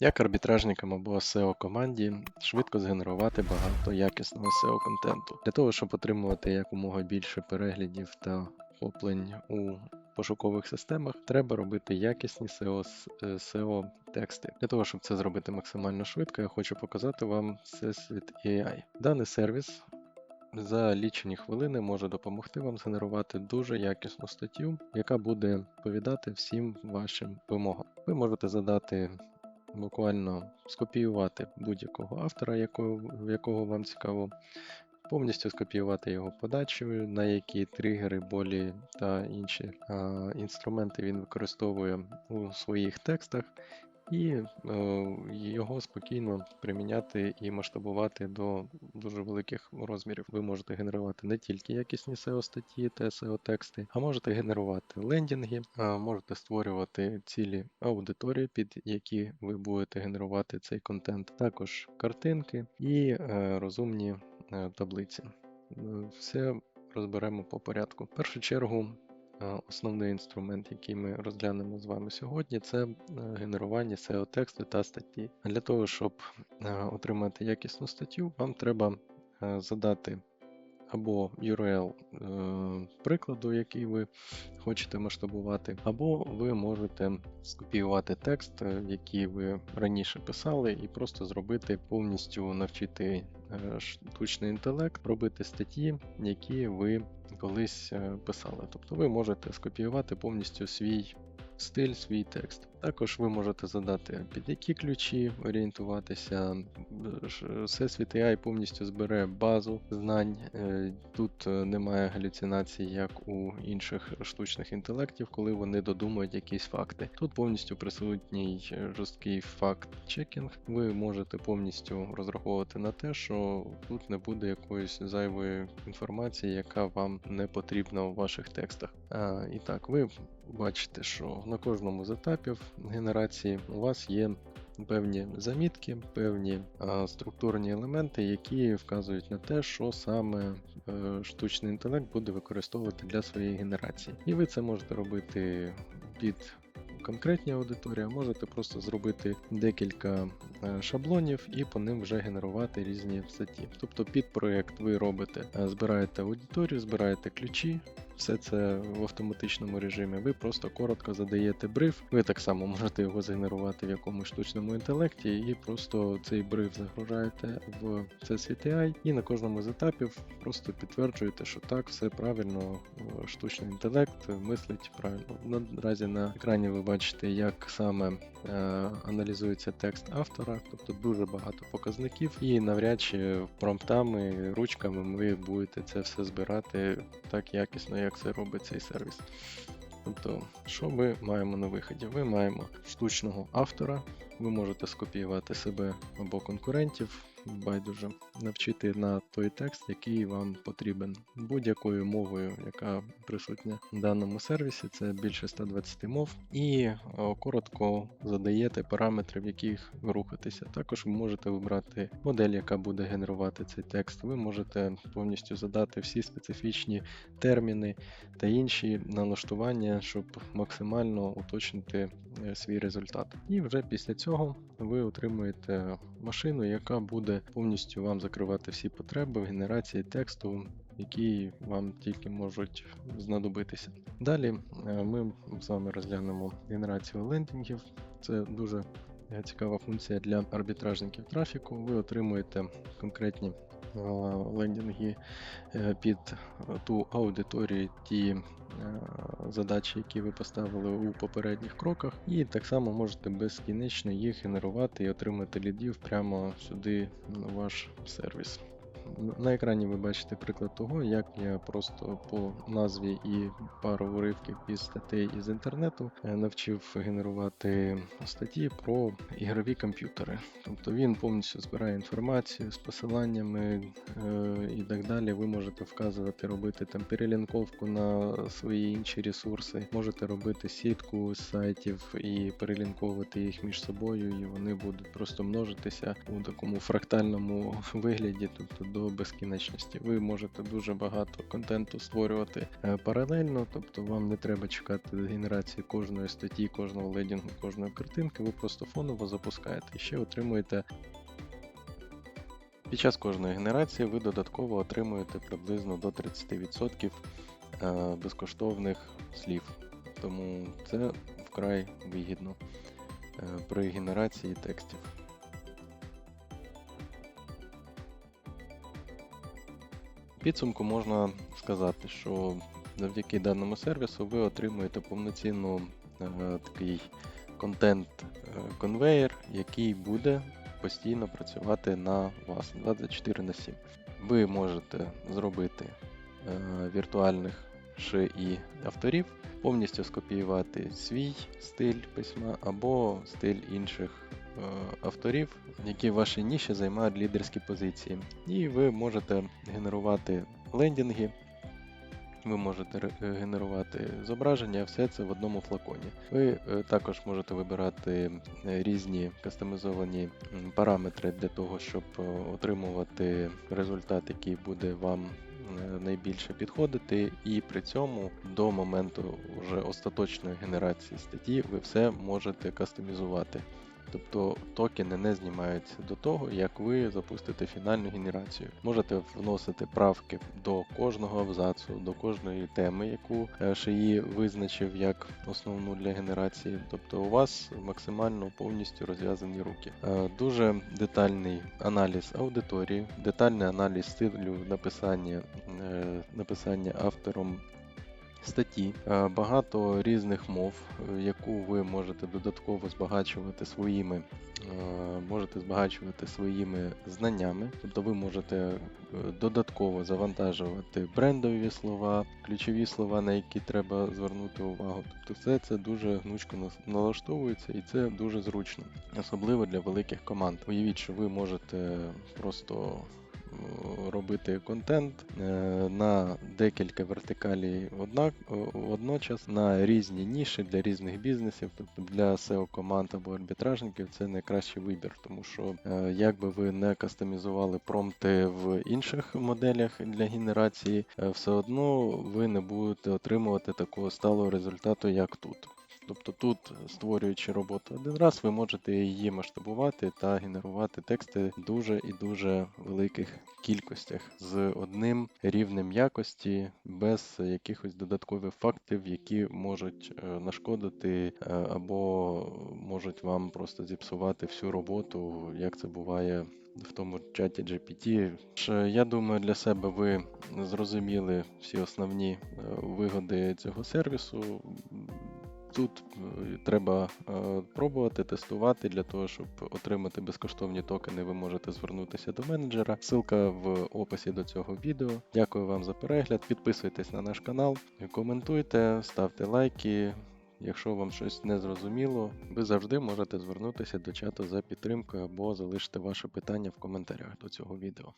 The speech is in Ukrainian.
Як арбітражникам або SEO команді швидко згенерувати багато якісного SEO контенту для того, щоб отримувати якомога більше переглядів та охоплень у пошукових системах, треба робити якісні SEO, SEO тексти. Для того, щоб це зробити максимально швидко, я хочу показати вам Всесвіт AI. Даний сервіс за лічені хвилини може допомогти вам згенерувати дуже якісну статтю, яка буде відповідати всім вашим вимогам. Ви можете задати буквально скопіювати будь-якого автора, якого, якого вам цікаво, повністю скопіювати його подачу, на які тригери, болі та інші а, інструменти він використовує у своїх текстах, і е, його спокійно приміняти і масштабувати до дуже великих розмірів. Ви можете генерувати не тільки якісні SEO статті та SEO тексти, а можете генерувати лендінги, можете створювати цілі аудиторії, під які ви будете генерувати цей контент, також картинки і е, розумні е, таблиці. Все розберемо по порядку. В першу чергу. Основний інструмент, який ми розглянемо з вами сьогодні, це е, генерування SEO тексту та статті. Для того, щоб е, отримати якісну статтю, вам треба е, задати або URL прикладу, який ви хочете масштабувати, або ви можете скопіювати текст, який ви раніше писали, і просто зробити повністю навчити штучний інтелект, робити статті, які ви колись е, писали. Тобто ви можете скопіювати повністю свій стиль, свій текст. Також ви можете задати під які ключі орієнтуватися. Е, Всесвіт AI повністю збере базу знань. Е, Тут е, немає галюцинацій, як у інших штучних інтелектів, коли вони додумують якісь факти. Тут повністю присутній жорсткий факт-чекінг. Ви можете повністю розраховувати на те, що тут не буде якоїсь зайвої інформації, яка вам не потрібна у ваших текстах. А, І так, ви бачите, що на кожному з етапів генерації у вас є певні замітки, певні структурні елементи, які вказують на те, що саме е, штучний інтелект буде використовувати для своєї генерації. І ви це можете робити під конкретні аудиторії, а можете просто зробити декілька е, шаблонів і по ним вже генерувати різні статті. Тобто під проєкт ви робите, е, збираєте аудиторію, збираєте ключі, все це в автоматичному режимі. Ви просто коротко задаєте бриф. Ви так само можете його згенерувати в якомусь штучному інтелекті, і просто цей бриф загружаєте в AI, і на кожному з етапів просто підтверджуєте, що так, все правильно, штучний інтелект мислить правильно. Наразі на екрані ви бачите, як саме е, аналізується текст автора, тобто дуже багато показників, і навряд чи промптами, ручками ви будете це все збирати так якісно, як це робить цей сервіс. Тобто, що ми маємо на виході? Ми маємо штучного автора, ви можете скопіювати себе або конкурентів, байдуже, навчити на той текст, який вам потрібен будь-якою мовою, яка присутня в даному сервісі, це більше 120 мов, і коротко задаєте параметри, в яких рухатися. Також ви можете вибрати модель, яка буде генерувати цей текст. Ви можете повністю задати всі специфічні терміни та інші налаштування, щоб максимально уточнити е, свій результат. І вже після цього ви отримуєте машину, яка буде повністю вам закривати всі потреби в генерації тексту, які вам тільки можуть знадобитися. Далі е, ми з вами розглянемо генерацію лендінгів. Це дуже е, цікава функція для арбітражників трафіку. Ви отримуєте конкретні лендінги е, під ту аудиторію, ті е, задачі, які ви поставили у попередніх кроках, і так само можете безкінечно їх генерувати і отримати лідів прямо сюди на ваш сервіс. На екрані ви бачите приклад того, як я просто по назві і пару уривків із статей із інтернету е, навчив генерувати статті про ігрові комп'ютери. Тобто він повністю збирає інформацію з посиланнями е, і так далі. Ви можете вказувати, робити там перелінковку на свої інші ресурси, можете робити сітку сайтів і перелінковувати їх між собою, і вони будуть просто множитися у такому фрактальному вигляді, тобто до безкінечності. Ви можете дуже багато контенту створювати е, паралельно, тобто вам не треба чекати генерації кожної статті, кожного лендінгу, кожної картинки. Ви просто фоново запускаєте і ще отримуєте. Під час кожної генерації ви додатково отримуєте приблизно до 30% е, безкоштовних слів. Тому це вкрай вигідно е, при генерації текстів. Підсумку можна сказати, що завдяки даному сервісу ви отримуєте повноцінну е, такий контент-конвейер, який буде постійно працювати на вас 24 на 7. Ви можете зробити е, віртуальних ши і авторів, повністю скопіювати свій стиль письма або стиль інших е, авторів, які в вашій ніші займають лідерські позиції. І ви можете генерувати лендінги. Ви можете е, генерувати зображення, все це в одному флаконі. Ви е, також можете вибирати е, різні кастомізовані параметри для того, щоб е, отримувати результат, який буде вам е, найбільше підходити, і при цьому до моменту вже остаточної генерації статті ви все можете кастомізувати. Тобто токени не знімаються до того, як ви запустите фінальну генерацію. Можете вносити правки до кожного абзацу, до кожної теми, яку е, шиї визначив як основну для генерації. Тобто у вас максимально повністю розв'язані руки. Е, Дуже детальний аналіз аудиторії, детальний аналіз стилю написання, е, написання автором статті, е, багато різних мов, е, яку ви можете додатково збагачувати своїми, е, можете збагачувати своїми знаннями. Тобто ви можете додатково завантажувати брендові слова, ключові слова, на які треба звернути увагу. Тобто все це дуже гнучко налаштовується і це дуже зручно, особливо для великих команд. Уявіть, що ви можете просто робити контент е, на декілька вертикалей однак, водночас на різні ніші для різних бізнесів, тобто для SEO команд або арбітражників це найкращий вибір, тому що е, як би ви не кастомізували промпти в інших моделях для генерації, е, все одно ви не будете отримувати такого сталого результату, як тут. Тобто тут, створюючи роботу один раз, ви можете її масштабувати та генерувати тексти дуже і дуже великих кількостях з одним рівнем якості, без якихось додаткових фактів, які можуть е, нашкодити е, або можуть вам просто зіпсувати всю роботу, як це буває. В тому чаті GPT. Я думаю, для себе ви зрозуміли всі основні е, вигоди цього сервісу. Тут е, треба е, пробувати, тестувати для того, щоб отримати безкоштовні токени. Ви можете звернутися до менеджера. Ссылка в описі до цього відео. Дякую вам за перегляд. Підписуйтесь на наш канал, коментуйте, ставте лайки. Якщо вам щось не зрозуміло, ви завжди можете звернутися до чату за підтримкою або залишити ваше питання в коментарях до цього відео.